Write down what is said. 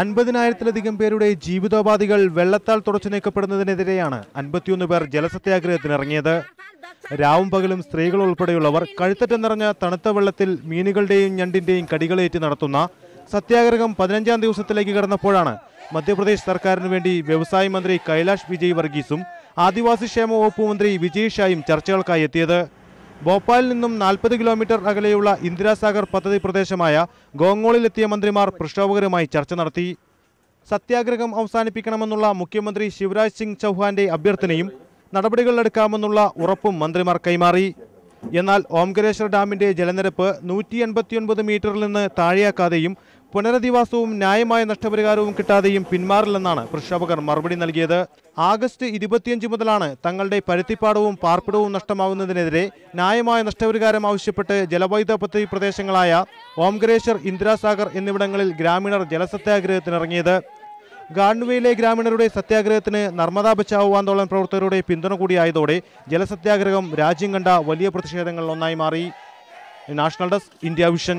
അൻപതിനായിരത്തിലധികം പേരുടെ ജീവിതോപാധികൾ വെള്ളത്താൽ തുടച്ചു നീക്കപ്പെടുന്നതിനെതിരെയാണ് അൻപത്തിയൊന്ന് പേർ ജലസത്യാഗ്രഹത്തിനിറങ്ങിയത്. രാവും പകലും സ്ത്രീകൾ ഉൾപ്പെടെയുള്ളവർ കഴുത്തറ്റം നിറഞ്ഞ തണുത്ത വെള്ളത്തിൽ മീനുകളുടെയും ഞണ്ടിന്റെയും കടികളേറ്റ് നടത്തുന്ന സത്യാഗ്രഹം പതിനഞ്ചാം ദിവസത്തിലേക്ക് കടന്നപ്പോഴാണ് മധ്യപ്രദേശ് സർക്കാരിന് വേണ്ടി വ്യവസായ മന്ത്രി കൈലാഷ് വിജയ് വർഗീസും ആദിവാസി ക്ഷേമ വകുപ്പ് മന്ത്രി വിജയ് ഷായും ചർച്ചകൾക്കായി എത്തിയത്. ഭോപ്പാലിൽ നിന്നും നാൽപ്പത് കിലോമീറ്റർ അകലെയുള്ള ഇന്ദിരാസാഗർ പദ്ധതി പ്രദേശമായ ഗോങ്ങോളിലെത്തിയ മന്ത്രിമാർ പ്രക്ഷോഭകരുമായി ചർച്ച നടത്തി. സത്യാഗ്രഹം അവസാനിപ്പിക്കണമെന്നുള്ള മുഖ്യമന്ത്രി ശിവരാജ് സിംഗ് ചൗഹാന്റെ അഭ്യർത്ഥനയും നടപടികളെടുക്കാമെന്നുള്ള ഉറപ്പും മന്ത്രിമാർ കൈമാറി. എന്നാൽ ഓംകരേശ്വർ ഡാമിന്റെ ജലനിരപ്പ് നൂറ്റി എൺപത്തിയൊൻപത് മീറ്ററിൽ നിന്ന് താഴെയാക്കാതെയും പുനരധിവാസവും ന്യായമായ നഷ്ടപരിഹാരവും കിട്ടാതെയും പിന്മാറില്ലെന്നാണ് പ്രക്ഷോഭകർ മറുപടി നൽകിയത്. ആഗസ്റ്റ് ഇരുപത്തിയഞ്ച് മുതലാണ് തങ്ങളുടെ പരുത്തിപ്പാടവും പാർപ്പിടവും നഷ്ടമാകുന്നതിനെതിരെ ന്യായമായ നഷ്ടപരിഹാരം ആവശ്യപ്പെട്ട് ജലവൈദ്യുത പദ്ധതി പ്രദേശങ്ങളായ ഓംഗരേശ്വർ ഇന്ദിരാസാഗർ എന്നിവിടങ്ങളിൽ ഗ്രാമീണർ ജലസത്യാഗ്രഹത്തിനിറങ്ങിയത്. ഗാഡ്നുവയിലെ ഗ്രാമീണരുടെ സത്യാഗ്രഹത്തിന് നർമ്മദാ ബച്ചാവോ ആന്തോളൻ പ്രവർത്തകരുടെ പിന്തുണ കൂടിയായതോടെ ജലസത്യാഗ്രഹം രാജ്യം കണ്ട വലിയ പ്രതിഷേധങ്ങളിൽ ഒന്നായി മാറി. National desk India Vision.